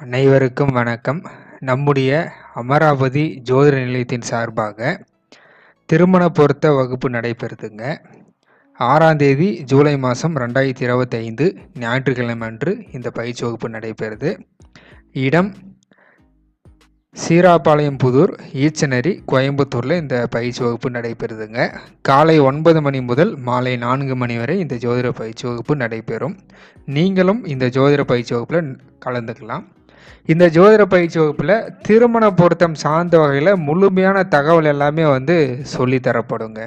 அனைவருக்கும் வணக்கம். நம்முடைய அமராவதி ஜோதிட நிலையத்தின் சார்பாக திருமண பொருத்த வகுப்பு நடைபெறுதுங்க. ஆறாம் தேதி ஜூலை மாதம் ரெண்டாயிரத்தி இருபத்தைந்து ஞாயிற்றுக்கிழமை அன்று இந்த பயிற்சி வகுப்பு நடைபெறுது. இடம் சீராப்பாளையம் புதூர் ஈச்சனரி கோயம்புத்தூரில் இந்த பயிற்சி வகுப்பு நடைபெறுதுங்க. காலை ஒன்பது மணி முதல் மாலை நான்கு மணி வரை இந்த ஜோதிட பயிற்சி வகுப்பு நடைபெறும். நீங்களும் இந்த ஜோதிட பயிற்சி வகுப்பில் கலந்துக்கலாம். இந்த ஜோதிட பயிற்சி வகுப்பில் திருமண பொருத்தம் சார்ந்த வகையில் முழுமையான தகவல் எல்லாமே வந்து சொல்லித்தரப்படுங்க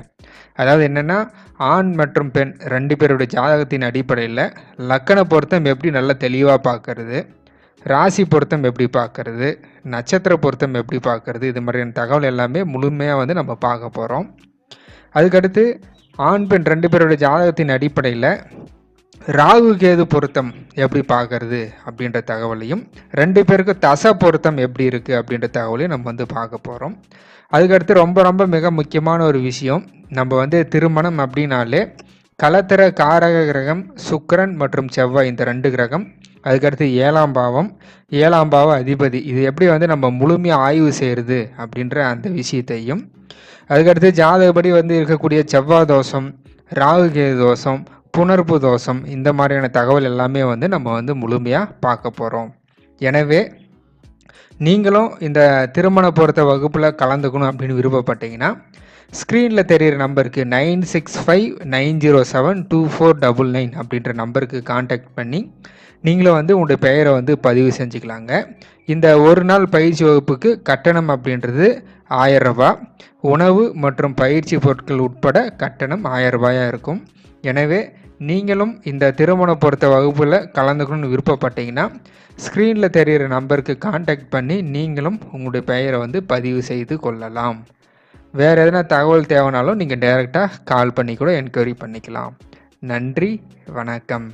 அதாவது என்னென்னா ஆண் மற்றும் பெண் ரெண்டு பேருடைய ஜாதகத்தின் அடிப்படையில் லக்கண பொருத்தம் எப்படி நல்லா தெளிவாக பார்க்கறது ராசி பொருத்தம் எப்படி பார்க்கறது நட்சத்திர பொருத்தம் எப்படி பார்க்கறது இது மாதிரியான தகவல் எல்லாமே முழுமையாக வந்து நம்ம பார்க்க போகிறோம் அதுக்கடுத்து ஆண் பெண் ரெண்டு பேருடைய ஜாதகத்தின் அடிப்படையில் ராகு கேது பொருத்தம் எப்படி பார்க்கறது அப்படின்ற தகவலையும் ரெண்டு பேருக்கு தச பொருத்தம் எப்படி இருக்குது அப்படின்ற தகவலையும் நம்ம வந்து பார்க்க போகிறோம் அதுக்கடுத்து ரொம்ப ரொம்ப மிக முக்கியமான ஒரு விஷயம் நம்ம வந்து திருமணம் அப்படின்னாலே கலத்திர காரக கிரகம் சுக்கரன் மற்றும் செவ்வாய் இந்த ரெண்டு கிரகம் அதுக்கடுத்து ஏழாம் பாவம் ஏழாம் பாவ அதிபதி. இது எப்படி வந்து நம்ம முழுமையாக ஆய்வு செய்கிறது அப்படின்ற அந்த விஷயத்தையும் அதுக்கடுத்து ஜாதகப்படி வந்து இருக்கக்கூடிய செவ்வாய் தோஷம் ராகு கேது தோஷம் புணர்ப்பு தோஷம் இந்த மாதிரியான தகவல் எல்லாமே வந்து நம்ம வந்து முழுமையாக பார்க்க போகிறோம் எனவே நீங்களும் இந்த திருமண பொறுத்த வகுப்பில் கலந்துக்கணும் அப்படின்னு விருப்பப்பட்டீங்கன்னா ஸ்க்ரீனில் தெரிகிற நம்பருக்கு nine six five nine zero seven two four double nine அப்படின்ற நம்பருக்கு காண்டாக்ட் பண்ணி நீங்களும் வந்து உங்களுடைய பெயரை வந்து பதிவு செஞ்சுக்கலாங்க. இந்த ஒரு நாள் பயிற்சி வகுப்புக்கு கட்டணம் அப்படின்றது ஆயரரூபா உணவு மற்றும் பயிற்சி பொருட்கள் உட்பட கட்டணம் ஆயிரம் ரூபாயாக இருக்கும். எனவே நீங்களும் இந்த திருமண பொறுத்த வகுப்பில் கலந்துக்கணும்னு விருப்பப்பட்டீங்கன்னா ஸ்க்ரீனில் தெரிகிற நம்பருக்கு காண்டாக்ட் பண்ணி நீங்களும் உங்களுடைய பெயரை வந்து பதிவு செய்து கொள்ளலாம். வேறு எதனா தகவல் தேவைனாலும் நீங்கள் டைரெக்டாக கால் பண்ணி கூட என்கொயரி பண்ணிக்கலாம். நன்றி வணக்கம்.